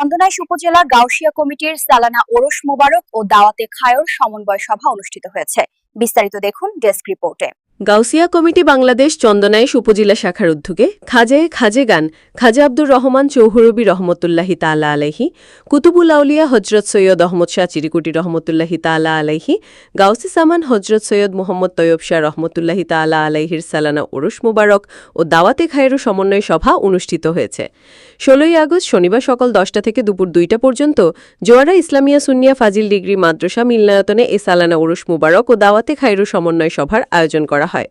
চন্দনাইশ উপজেলা গাউসিয়া কমিটির সালানা ওরস মোবারক ও দাওয়াতে খায়র সমন্বয় সভা অনুষ্ঠিত হয়েছে। বিস্তারিত দেখুন ডেস্ক রিপোর্টে। গাউসিয়া কমিটি বাংলাদেশ চন্দনাইশ উপজেলা শাখার উদ্যোগে খাজে খাজে গান খাজা আব্দুর রহমান চৌহরবি রহমতুল্লাহি তালা আলাইহি, কুতুবুল আউলিয়া হজরত সৈয়দ আহমদ শাহ চিরিকুটি রহমতুল্লাহি তালা আলাইহি, গাউসি সামান হজরত সৈয়দ মোহাম্মদ তৈয়ব শাহ রহমতুল্লাহি তালা আলাইহির সালানা ওরস মুবারক ও দাওয়াতে খায়েরু সমন্বয় সভা অনুষ্ঠিত হয়েছে। ষোলোই আগস্ট শনিবার সকাল দশটা থেকে দুপুর দুইটা পর্যন্ত জোয়ারা ইসলামিয়া সুনিয়া ফাজিল ডিগ্রি মাদ্রাসা মিলনায়তনে এ সালানা উরুস মুবারক ও দাওয়াতে খাইরু সমন্বয় সভার আয়োজন করা হয়।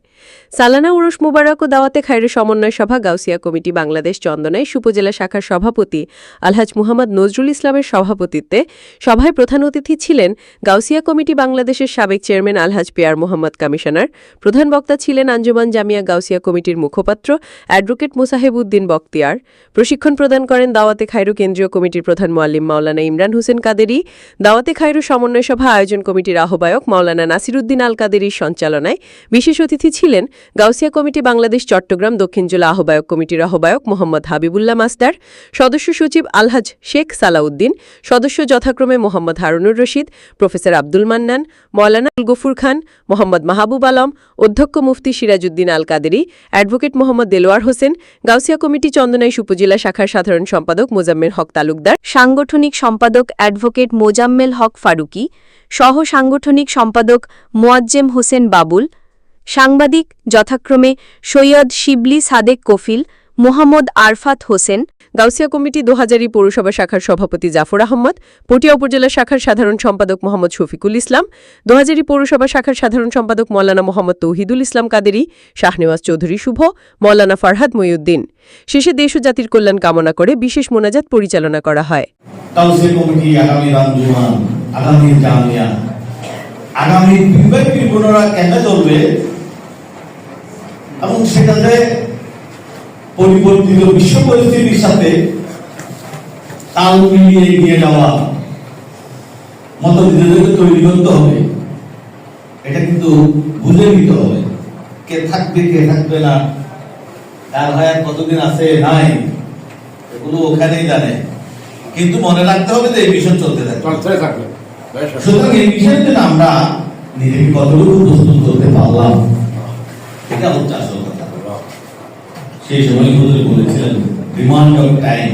সালানা উরুস মুবারক ও দাওয়াতে খাইরু সমন্বয় সভা গাউসিয়া কমিটি বাংলাদেশ চন্দনায় উপজেলা শাখার সভাপতি আলহাজ মুহাম্মদ নজরুল ইসলামের সভাপতিত্বে সভায় প্রধান অতিথি ছিলেন গাউসিয়া কমিটি বাংলাদেশের সাবেক chairman Alhaj peer Mohammad commissioner. প্রধান বক্তা ছিলেন আঞ্জুমান জামিয়া গাউসিয়া কমিটির মুখপাত্র অ্যাডভোকেট মুসাহেব উদ্দিন বক্তিয়ার। প্রশিক্ষণ প্রদান করেন দাওয়াতে খায়রু কেন্দ্রীয় কমিটির প্রধান মোয়াল্লিম মাওলানা ইমরান হোসেন কাদেরি। দাওয়াতে খায়রু সমন্বয় সভা আয়োজন কমিটির আহ্বায়ক মাওলানা নাসিরুদ্দিন আল কাদেরির সঞ্চালনায়। বিশেষ অতিথি ছিলেন গাউসিয়া কমিটি বাংলাদেশ, চট্টগ্রাম, দক্ষিণ জেলা আহ্বায়ক কমিটির আহ্বায়ক মোহাম্মদ হাবিবুল্লাহ মাস্টার, সদস্য সচিব আলহাজ শেখ সালাউদ্দিন, সদস্য যথাক্রমে মোহাম্মদ হারুনুর রশিদ, প্রফেসর আব্দুল মান্নান, মৌলানা গফুর খান, মোহাম্মদ মাহবুব আলম, অধ্যক্ষ মুফতি সিরাজউদ্দিন আল কাদেরি অ্যাডভোকেট মোহাম্মদ দেলোয়ার হোসেন, গাউসিয়া কমিটি চন্দনাইশ উপজেলা শাখার সাধারণ সম্পাদক মোজাম্মেল হক তালুকদার, সাংগঠনিক সম্পাদক অ্যাডভোকেট মোজাম্মেল হক ফারুকি সহ সাংগঠনিক সম্পাদক মোয়াজ্জেম হোসেন বাবুল সাংবাদিক যথাক্রমে সৈয়দ শিবলি সাদেক কফিল, মোহাম্মদ আরফাত হোসেন, গাউসিয়া কমিটি দোহাজারি পৌরসভা শাখার সভাপতি জাফর আহমদ, পটিয়া উপজেলা শাখার সাধারণ সম্পাদক মোহাম্মদ শফিকুল ইসলাম, দোহাজারি পৌরসভা শাখার সাধারণ সম্পাদক মৌলানা মোহাম্মদ তৌহিদুল ইসলাম কাদেরি, শাহনেওয়াজ চৌধুরী শুভ, মৌলানা ফারহাদ মইউদ্দিন। শেষে দেশ ও জাতির কল্যাণ কামনা করে বিশেষ মোনাজাত পরিচালনা করা হয়। আগামী জামিয়া। কেন চলবে? এবং সেটাতে পরিবর্তিত বিশ্ব পরিস্থিতির সাথে তাল মিলিয়ে এগিয়ে যাওয়া মতবিরোধকে তৈরি করতে হবে। এটা কিন্তু বুঝে নিতে হবে। কে থাকবে কে থাকবে না ভাই আর কতদিন আছে নাই এগুলো ওখানেই জানে। কিন্তু মনে রাখতে হবে যে এই বিষয় চলতে থাকে চলতে থাকবে। সুতরাং এই জন্য আমরা নিজেকে কতটুকু প্রস্তুত করতে পারলাম? এটা হচ্ছে আসল কথা সেই সময় বলেছিলেন অফ টাইম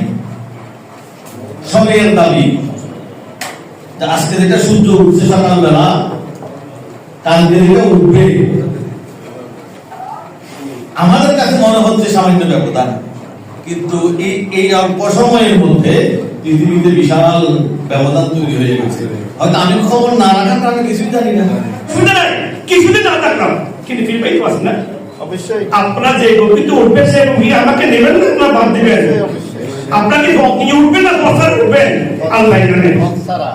সময়ের দাবি আজকে যেটা সূর্য উঠছে উঠবে আমাদের কাছে মনে হচ্ছে সামান্য ব্যবধান কিন্তু এই এই অল্প সময়ের মধ্যে পৃথিবীতে বিশাল ব্যবধান তৈরি হয়ে গেছে হয়তো আমি খবর না রাখার কারণে কিছুই জানি না শুনে নাই কিছুতে না থাকলাম কিন্তু ফির পাই পাস না? অবশ্যই। আপনারা যে গতিতে উঠবে সে গতি আমাকে নেবেন না না বাদ দিবেন? আপনার কি উঠবে না বসার উঠবেন? আল্লাহ জানে। সারা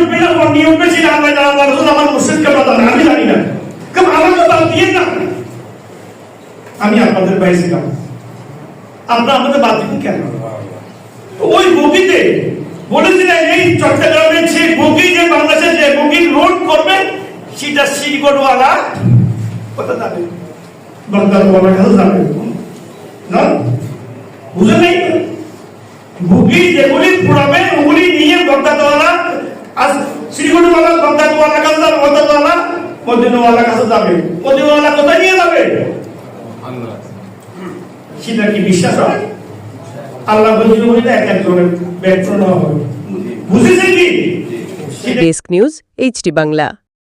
উঠবে না নিয়ে উঠবে সেটা আল্লাহ জানে। আল্লাহ রসুল আমার মুর্শিদকে বাধা আমি জানি না। কারণ আমাকে বাদ দিয়ে না। আমি আপনাদের বাইরে ছিলাম। আপনারা আমাদের বাদ দিবেন কেন? ওই বগিতে বলেছিলেন এই চট্টগ্রামের যে বগি যে বাংলাদেশের যে বগি রোড করবে সেটা শিলগড়ওয়ালা কথা যাবে বাগদাদওয়ালার কাছে যাবে না? বুঝে নেই? বগি যেগুলি পুরাবে, ওগুলি নিয়ে বাগদাদওয়ালা, আজ শিলগড়ওয়ালা বাগদাদওয়ালা কাছে যাবে, বাগদাদওয়ালা মদিনাওয়ালা কাছে যাবে। মদিনাওয়ালা কোথায় নিয়ে যাবে? সেটা কি বিশ্বাস হয়? আল্লাহ বলছিল বলে এক একজনের ব্যর্থ নেওয়া হবে বুঝেছেন কি? Desk news, HD Bangla.